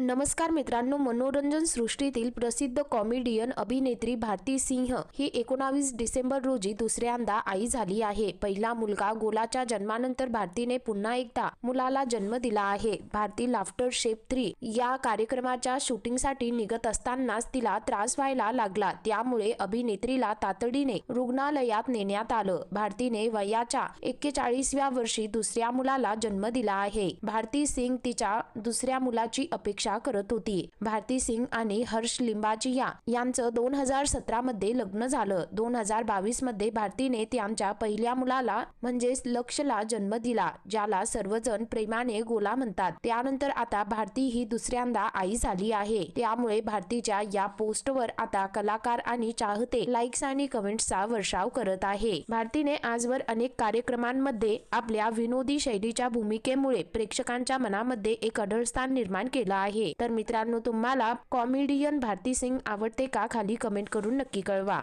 नमस्कार मित्रांनो मनोरंजन सृष्टीतील प्रसिद्ध कॉमेडियन अभिनेत्री भारती सिंह ही एकोणावीस डिसेंबर रोजी दुसऱ्यांदा आई झाली आहे. पहिला मुलगा गोलाच्या जन्मानंतर भारतीने पुन्हा एकदा मुलाला जन्म दिला आहे. भारती लाफ्टर शेप थ्री या कार्यक्रमाच्या शूटिंगसाठी निघत असतानाच तिला त्रास व्हायला लागला. त्यामुळे अभिनेत्रीला तातडीने रुग्णालयात नेण्यात आलं. भारतीने वयाच्या एक्केचाळीसव्या वर्षी दुसऱ्या मुलाला जन्म दिला आहे. भारती सिंग तिच्या दुसऱ्या मुलाची अपेक्षा करत होती. भारती सिंग आणि हर्ष लिंबाचिया यांचं दोन हजार सतरा मध्ये लग्न झालं. दोन हजार बावीसमध्ये भारतीने त्यांच्या पहिल्या मुलाला म्हणजेच लक्षला जन्म दिला ज्याला सर्वजण प्रेमाने गोला म्हणतात. त्यानंतर आता भारती ही दुसऱ्यांदा आई झाली आहे. त्यामुळे भारतीच्या या पोस्टवर आता कलाकार आणि चाहते लाईक्स आणि कमेंट्सचा वर्षाव करत आहे. भारतीने आजवर अनेक कार्यक्रमांमध्ये आपल्या विनोदी शैलीच्या भूमिकेमुळे प्रेक्षकांच्या मनामध्ये एक अढळ स्थान निर्माण केलं आहे. तर मित्रांनो तुम्हाला कॉमेडियन भारती सिंग आवडते का? खाली कमेंट करून नक्की कळवा.